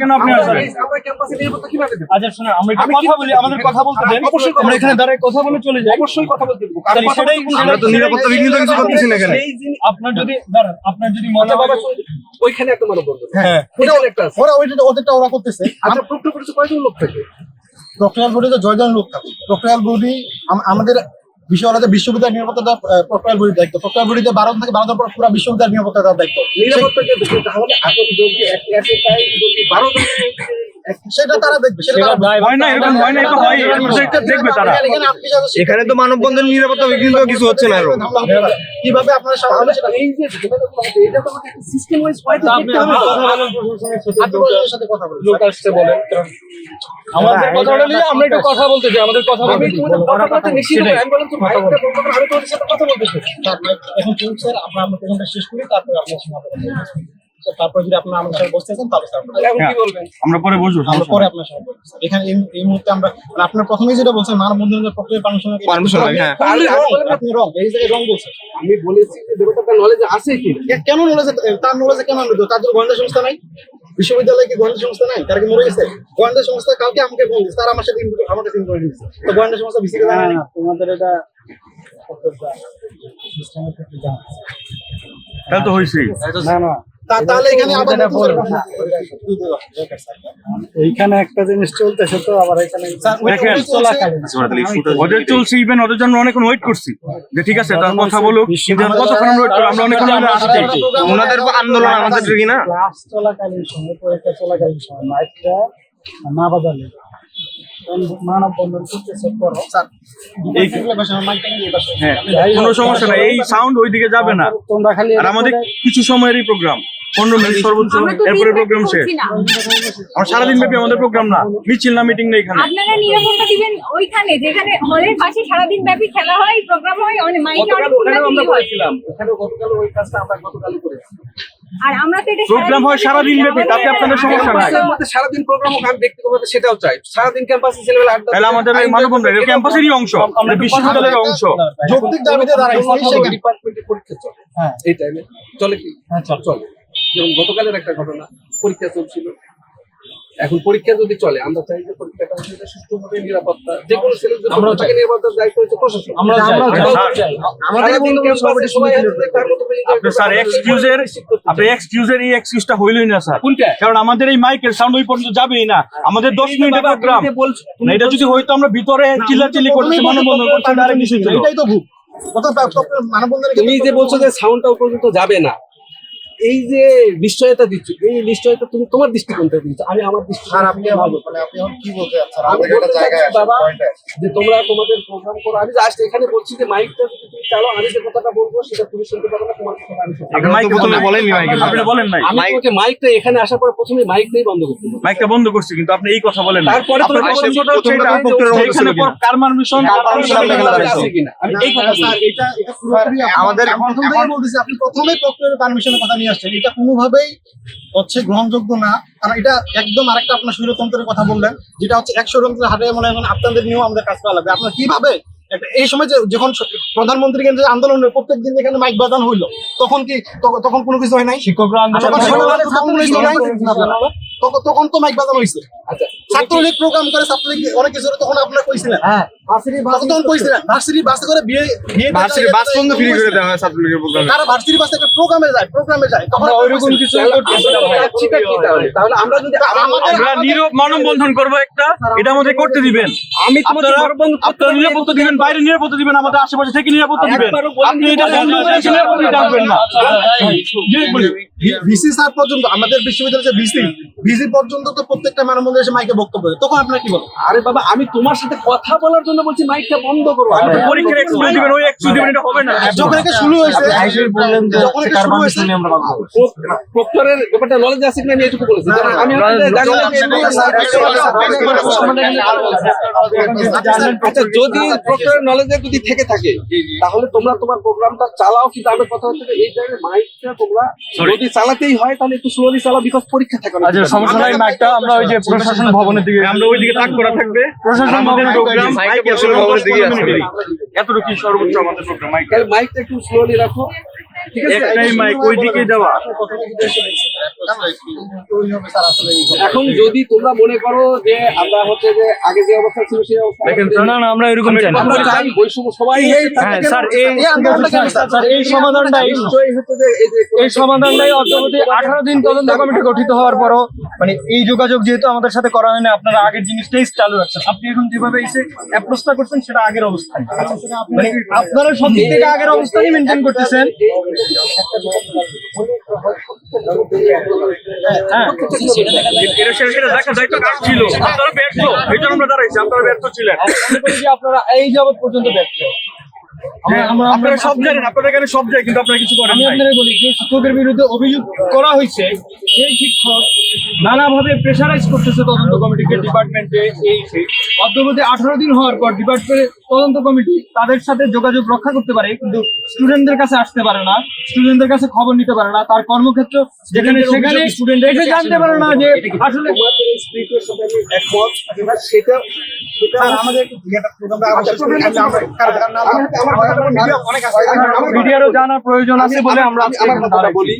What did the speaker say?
কেন আপনি আচ্ছা শুনুন আমরা একটু কথা বলি আমাদের কথা বলতে দেন। অবশ্যই আমরা এখানে দাঁড়ায় কথা বলে চলে যাই। অবশ্যই কথা বলতে দেবো। তাহলে সেটাই আমরা তো নিরাপত্তা বিঘ্নিত কিছু করতেছি না এখানে। আপনার যদি দাঁড়ান আপনার যদি মনে আচ্ছা হয় ওইখানে একটা মানববন্ধন হ্যাঁ। ওইখানে একটা আছে। ওরা ওইটা ওদেরটা ওরা করতেছে। আচ্ছা করেছে কয়জন লোক থাকে? তো জয়জন লোক আমাদের বিশ্ববিদ্যালয় বিশ্ববিদ্যালয় নিরাপত্তা দায়িত্ব প্রক্রিয়াল বোর্ডে বারো থেকে বারো পর পুরো বিশ্ববিদ্যালয় নিরাপত্তা দায়িত্ব নিরাপত্তা তাহলে যদি এসে তাই যদি বারো জন সেটা তারা দেখবে সেটা সেটা তারা দায় হয় না এরকম হয় না এটা হয় সেটা দেখবে তারা। এখানে তো মানববন্ধন নিরাপত্তা বিঘ্নিত কিছু হচ্ছে না আরও কীভাবে আপনারা সামনে সেটা এই যে এটা তো আমাদের একটা সিস্টেম ওয়াইজ পয়েন্ট দেখতে হবে। আপনি কথা প্রশাসনের সাথে আপনি ওদের সাথে কথা বলুন। লোক আসছে বলেন আমাদের কথা বলে আমরা একটু কথা বলতে চাই আমাদের কথা বলতে কথা বলতে নিশ্চিত আমি বললাম তো ভাইটা বলতে। আমি তোমাদের সাথে কথা বলতে চাই। এখন স্যার আমরা প্রোগ্রামটা শেষ করি তারপরে আপনার সঙ্গে কথা বলব। তারপরে যদি আপনার আমাদের সাথে বসতে চান তাহলে আমরা- এখন কি বলবেন? আমরা পরে বসবো আমরা পরে আপনার সাথে বলব এখানে এই- মুহূর্তে আমরা মানে আপনার প্রথমেই যেটা বলছেন মানববন্ধনের প্রক্রিয়া পারমিশন লাগে, হ্যাঁ। আপনি রং এই জায়গায় রং বলছেন। আমি বলেছি যে ব্যাপারটা নলেজ আছে কি কেন নলেজে তার নলেজে কেন তার জন্য গোয়েন্দা সংস্থা নাই? বিশ্ববিদ্যালয়ে কি গোয়েন্দা সংস্থা নাই? তারা কি মরে গেছে? গোয়েন্দা সংস্থা কালকে আমাকে ফোন দিচ্ছে তারা আমার সাথে আমার কাছে দিচ্ছে তো গোয়েন্দা সংস্থা বিসিকে জানে না? তোমাদের এটা তাহলে তো হয়েছেই। না না। তাহলে এখানে আবার এটা নতুন করে বলব। না। প্রশ্ন- এইখানে একটা জিনিস চলতেছে তো আবার এখানে স্যার, ওই- দেখেন, ওই চলাকালীন। ওদের চলছে ইভেন ওদের জন্য অনেকক্ষণ ওয়েট করছি। যে ঠিক আছে তার কথা বলুক কতক্ষণ ওয়েট করব? আমরা অনেকক্ষণ ধরে আসছি ওনাদের আন্দোলন আমাদের কি না? ক্লাস চলাকালীন সময় পরীক্ষা চলাকালীন সময় মাইকটা না বাজালে। মানব বন্ধন করতেছে করো। স্যার, এই ক্ষেত্রে বাসা আমার মাইকটা নিয়ে বাসা। হ্যাঁ কোনো সমস্যা নাই এই সাউন্ড ওইদিকে যাবে না। আর আমাদের কিছু সময়েরই প্রোগ্রাম পনেরো মিনিট সর্বোচ্চ এরপরে প্রোগ্রাম শেষ। আমার সারাদিন ব্যাপী আমাদের প্রোগ্রাম না। মিছিল না মিটিং নেই এখানে। আপনারা নিরাপত্তা দিবেন ওইখানে যেখানে হলের পাশে সারাদিন ব্যাপী খেলা হয় প্রোগ্রাম হয় অনেক মাইকে অনেক আমরা করেছিলাম। ওখানে গতকাল ওই কাজটা আমরা গতকাল করেছি। আর আমরা তো এটা প্রোগ্রাম হয় সারাদিন ব্যাপী তাতে আপনাদের সমস্যা নাই। ক্যাম্পাসের মধ্যে সারাদিন প্রোগ্রাম হোক আমি ব্যক্তিগতভাবে সেটাও চাই। সারাদিন ক্যাম্পাসে ছেলেবেলা আড্ডা তাহলে আমাদের এই মানববন্ধন এটা ক্যাম্পাসেরই অংশ এটা বিশ্ববিদ্যালয়ের অংশ। যৌক্তিক দাবিতে দাঁড়াইছে সেখানে ডিপার্টমেন্টে পরীক্ষা চলে। হ্যাঁ। এই টাইমে চলে কি? হ্যাঁ, চলে। যেমন গতকালের একটা ঘটনা পরীক্ষা চলছিল। এখন পরীক্ষা যদি চলে আমরা চাই যে পরীক্ষাটা হচ্ছে সুষ্ঠুভাবে নিরাপত্তা যে কোনো ছেলের জন্য তাকে নিরাপত্তার দায়িত্ব হচ্ছে প্রশাসন। আমরা চাই, আমরাও আমরাও চাই। চাই। আমাদের বন্ধু সবাই সবাই আছে তার মতো আপনি স্যার এক্সকিউজের আপনি এক্সকিউজের এই এক্সকিউজটা হইলই না স্যার। কারণ আমাদের এই মাইকের সাউন্ড ওই পর্যন্ত যাবেই না। আমাদের দশ মিনিটের প্রোগ্রাম। না এটা যদি হয়তো আমরা ভিতরে চিল্লাচিল্লি করতেছি মানববন্ধন করছি এটাই তো ভুল তুমি যে বলছো যে সাউন্ডটা পর্যন্ত যাবে না এই যে নিশ্চয়তা দিচ্ছ এই নিশ্চয়তা তুমি তোমার দৃষ্টিকোণ থেকে দিচ্ছ আমি আমার দৃষ্টি স্যার আপনি আমার মানে আপনি এখন কি বলতে চাচ্ছেন? যে তোমরা তোমাদের প্রোগ্রাম করো আমি জাস্ট এখানে বলছি যে মাইকটা চালো আমি যে কথাটা বলব সেটা তুমি শুনতে পারবে না তোমার কথা আমি আপনি আপনারা তো মাইকে প্রথমে বলেন বলেননি মাইকে আপনি বলেন নাই। আমি তোমাকে মাইকটা এখানে আসার পরে প্রথমে মাইকটাই বন্ধ করতে মাইকটা বন্ধ করছি কিন্তু আপনি এই কথা বলেন তারপরে আপনার তোমাকে প্রশ্নটা হচ্ছে প্রক্রিয়ার যে মধ্যে ছিল এখানে কিনা? কার পারমিশন আমি লেখা তোমাকে আছে। আছে কিনা? আমি এই কথা স্যার এটা এটা পুরোপুরি আমাদের বলতেছি আপনি প্রথমেই প্রক্রিয়ার পারমিশনের কথা নিয়ে আসছেন। এটা কোনোভাবেই হচ্ছে গ্রহণযোগ্য না। কারণ এটা একদম আরেকটা আপনার স্বৈরতন্ত্রের কথা বললেন যেটা হচ্ছে একশো রন্ত্রের হাটে মনে হয় আপনাদের নিয়েও আমাদের কাজ করা লাগবে। আপনার কীভাবে এই সময় যে যখন প্রধানমন্ত্রী কেন্দ্রের আন্দোলনের প্রত্যেক দিন এখানে মাইক বাদান হইল তখন কি তখন- কোনো কিছু হয় নাই? শিক্ষকরা তখন তো মাইক বাজানো হয়েছে আচ্ছা ছাত্রলীগ প্রোগ্রাম করে ছাত্রলীগ অনেক কিছু তখন আপনারা কইছিলেন হ্যাঁ তখন তখন কইছিলেন ভার্সিটি বাসে করে বিয়ে বিয়ে ভার্সিটি বাস পর্যন্ত ফ্রি করে দেওয়া হয় ছাত্রলীগের প্রোগ্রামে তারা ভার্সিটি বাসে একটা প্রোগ্রামে যায় প্রোগ্রামে যায় তখন ওইরকম কিছু করতেছি না ভাই। যাচ্ছিটা কি তাহলে তাহলে আমরা যদি আমাদের- আমরা নীরব মানববন্ধন করব একটা এটা আমাদের করতে দিবেন আমি আপনারা নিরাপত্তা দিবেন বাইরে নিরাপত্তা দিবেন আমাদের আশেপাশে থেকে নিরাপত্তা দিবেন আপনি এটা বন্ধ করে নিরাপত্তা ডাকবেন না ভিসি স্যার পর্যন্ত আমাদের বিশ্ববিদ্যালয়ের যে ভিসি ভিসি পর্যন্ত তো প্রত্যেকটা মানববন্ধনে এসে মাইকে বক্তব্য দেয় তখন আপনারা কি বলেন আরে বাবা আমি তোমার সাথে কথা বলার জন্য বলছি মাইকটা বন্ধ করো আমি পরীক্ষার এক্সকিউজ দিবেন ওই এক্সকিউজ দিবেন এটা হবে না যখন এটা শুরু হয়েছে বললেন যে যখন এটা শুরু হয়েছে প্রক্টরের ব্যাপারটা নলেজ আছে কিনা আমি এটুকু বলেছি আমি আচ্ছা যদি প্রক্টরের নলেজে যদি থেকে থাকে তাহলে তোমরা তোমার প্রোগ্রামটা চালাও কিন্তু আমার কথা হচ্ছে এই টাইমে মাইকটা তোমরা যদি চালাতেই হয় তাহলে একটু স্লোলি চালাও বিকজ পরীক্ষা থাকে না আচ্ছা সমস্যা নাই মাইকটা আমরা ওই যে প্রশাসন ভবনের দিকে আমরা ওই দিকে তাক করা থাকবে। প্রশাসন ভবনের প্রোগ্রাম মাইক প্রশাসন ভবনের দিকে আছে। এতটুকু সর্বোচ্চ আমাদের প্রোগ্রাম মাইক মাইকটা একটু স্লোলি রাখো। একটাই মাইক ওই দিকেই দেওয়া। এখন যদি তোমরা মনে করো যে আমরা হচ্ছে যে আগে যে অবস্থা ছিল সেই অবস্থা দেখেন না না আমরা এরকম চাই আমরা চাই বৈষম্য সবাই হ্যাঁ স্যার এই স্যার এই সমাধানটাই নিশ্চয়ই হচ্ছে যে এই সমাধানটাই অদ্যাবধি আঠারো দিন তদন্ত কমিটি গঠিত হওয়ার পরও মানে এই যোগাযোগ যেহেতু আমাদের সাথে করা হয়নি আপনারা আগের জিনিসটাই চালু রাখছেন। আপনি এখন যেভাবে এসে অ্যাপ্রোচটা করছেন সেটা আগের অবস্থান মানে আপনারা সব দিক থেকে আগের অবস্থানই মেনটেন করতেছেন। হ্যাঁ আপনারা এই জন্য আমরা আপনারা ব্যর্থ ছিলেন। আপনারা এই যাবত পর্যন্ত ব্যর্থ। হ্যাঁ আপনারা সব জানেন আপনাদের এখানে সব জায়গায় কিন্তু আপনারা কিছু করেন আমি। আপনাদের বলি যে শিক্ষকের বিরুদ্ধে অভিযোগ করা হয়েছে সেই শিক্ষক নানাভাবে প্রেশারাইজ করতেছে তদন্ত কমিটিকে ডিপার্টমেন্টে এই সেই অদ্যবধি আঠারো দিন হওয়ার পর ডিপার্টমেন্টের তদন্ত কমিটি তাদের সাথে যোগাযোগ রক্ষা করতে পারে কিন্তু স্টুডেন্টদের কাছে আসতে পারে না স্টুডেন্টদের কাছে খবর নিতে পারে না তার কর্মক্ষেত্র যেখানে সেখানে স্টুডেন্ট এসে জানতে পারে না যে আসলে সেটা আছে। মিডিয়ারও জানার প্রয়োজন আছে বলে আমরা বলি।